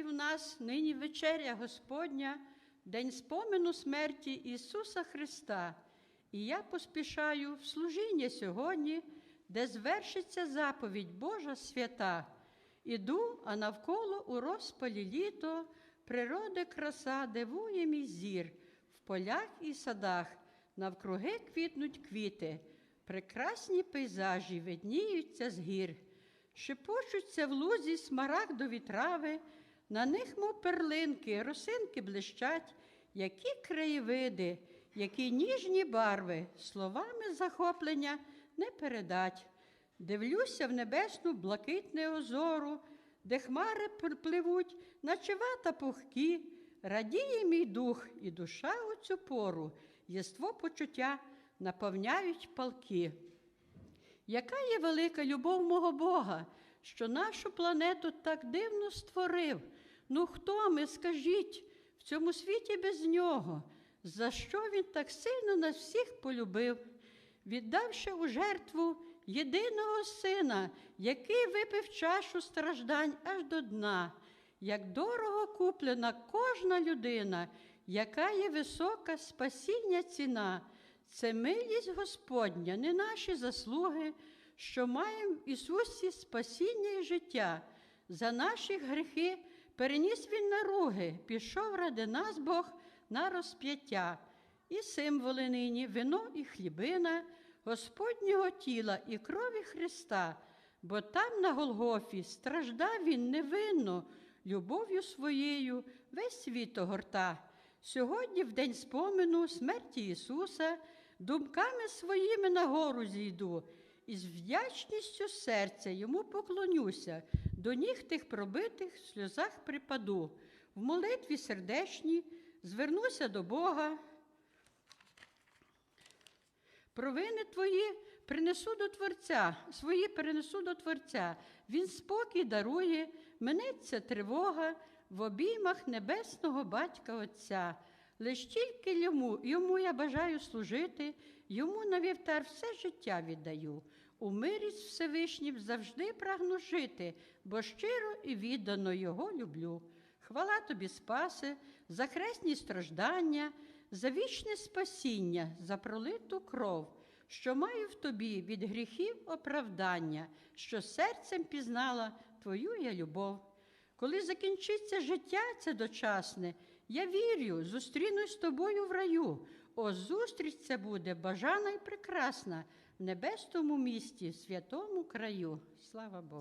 церкві в нас нині вечеря Господня, день спомину смерті Ісуса Христа. І я поспішаю в служіння сьогодні, де звершиться заповідь Божа свята. Іду, а навколо у розпалі літо, природи краса дивує мій зір, в полях і садах навкруги квітнуть квіти, прекрасні пейзажі видніються з гір, шепочуться в лузі смарагдові трави, на них, мов перлинки, росинки блищать, які краєвиди, які ніжні барви, словами захоплення не передать. Дивлюся в небесну блакитне озору, де хмари пливуть, наче вата пухкі, радіє мій дух і душа у цю пору, єство почуття наповняють палки. Яка є велика любов мого Бога, що нашу планету так дивно створив? Ну хто ми, скажіть, в цьому світі без нього? За що він так сильно нас всіх полюбив, віддавши у жертву єдиного сина, який випив чашу страждань аж до дна, як дорого куплена кожна людина, яка є висока спасіння ціна. Це милість Господня, не наші заслуги, що маємо в Ісусі спасіння і життя. За наші гріхи переніс Він наруги, пішов ради нас Бог на розп'яття. І символи нині, вино і хлібина, Господнього тіла і крові Христа, бо там на Голгофі страждав Він невинно, любов'ю своєю весь світ огорта. Сьогодні, в день спомину смерті Ісуса, думками своїми на гору зійду, і з вдячністю серця йому поклонюся, до ніг тих пробитих в сльозах припаду, в молитві сердечній звернуся до Бога. Провини твої принесу до Творця, свої перенесу до Творця. Він спокій дарує, минеться тривога в обіймах небесного батька Отця. Лиш тільки йому, йому я бажаю служити, йому на вівтар все життя віддаю. У мирі з Всевишнім завжди прагну жити, бо щиро і віддано його люблю. Хвала тобі, спасе, за хресні страждання, за вічне спасіння, за пролиту кров, що маю в тобі від гріхів оправдання, що серцем пізнала твою я любов. Коли закінчиться життя це дочасне, я вірю, зустрінусь з тобою в раю. О, зустріч це буде бажана і прекрасна в небесному місті, святому краю. Слава Богу.